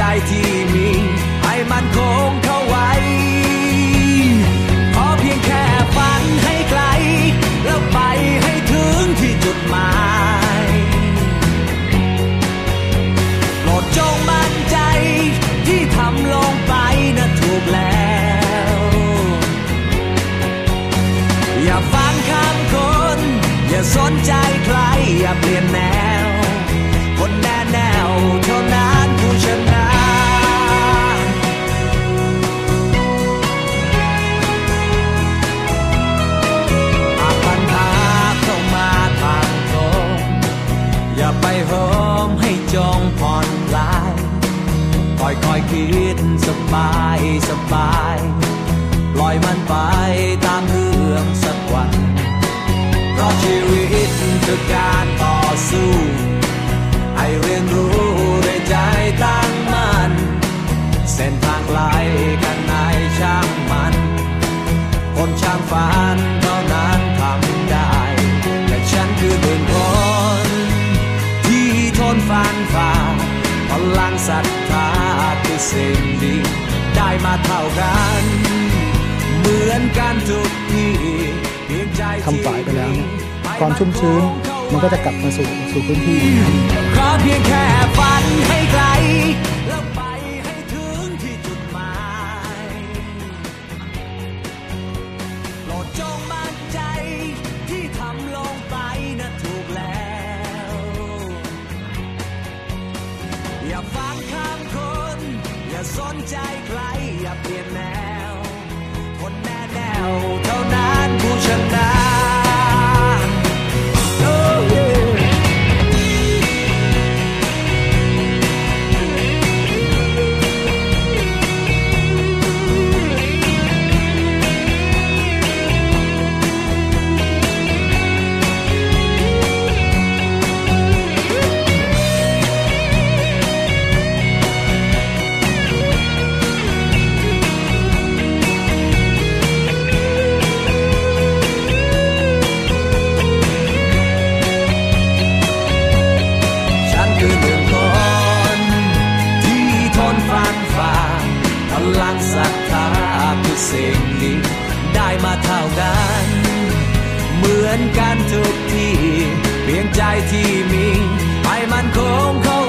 ใจที่มี ให้มันคงเข้าไว้ขอเพียงแค่ฝันให้ไกล แล้วไปให้ถึงที่จุดหมายโปรดจงมั่นใจที่ทำลงไปนะถูกแล้ว อย่าฟังคำคน อย่าสนใจใคร อย่าเปลี่ยนแนว อยคอยคิดสบายสบายปล่อยมันไปตามเรื่องสักวัน เพราะชีวิตคือการต่อสู้ สิ่งดีได้มาเท่ากัน เหมือนกันทุกที่เพียงใจที่ทำฝ่ายไปแล้วเนี่ยความชุ่มชื้นมันก็จะกลับมาสู่สู่พื้นที่ขอเพียงแค่ฝันให้ไกล สนใจใครอย่าเปลี่ยนแนว คนแน่แนวเท่านั้นผู้ชนะ มาเท่ากัน เหมือนกันทุกที่ เพียงใจที่มีให้มันคงเข้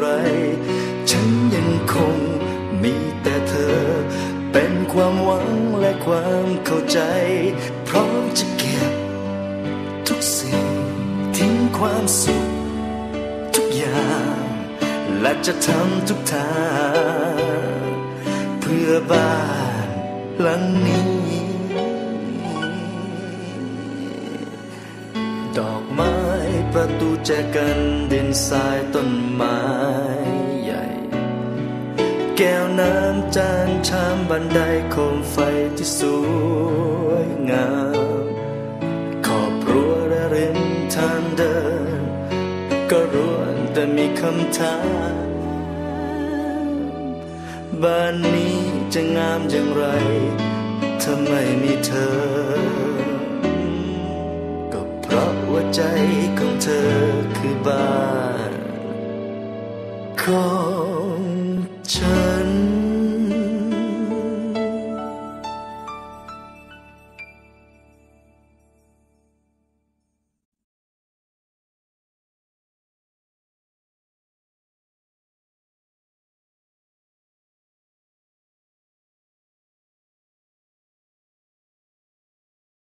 ไร ฉันยังคงมีแต่เธอ เป็นความหวังและความเข้าใจ พร้อมจะเก็บทุกสิ่งทิ้งความสุข ทุกอย่าง และจะทำทุกทาง เพื่อบ้านหลังนี้ ดอกไม้ ประตูแจกันดินทรายต้นไม้ใหญ่ แก้วน้ำจานชามบันไดโคมไฟที่สวยงาม ขอบรั้วและริมทางเดิน ก็ล้วนแต่มีคำถามบ้านนี้จะงามอย่างไร ถ้าไม่มีเธอ หัว่าใจของเธอคือบ้านของฉัน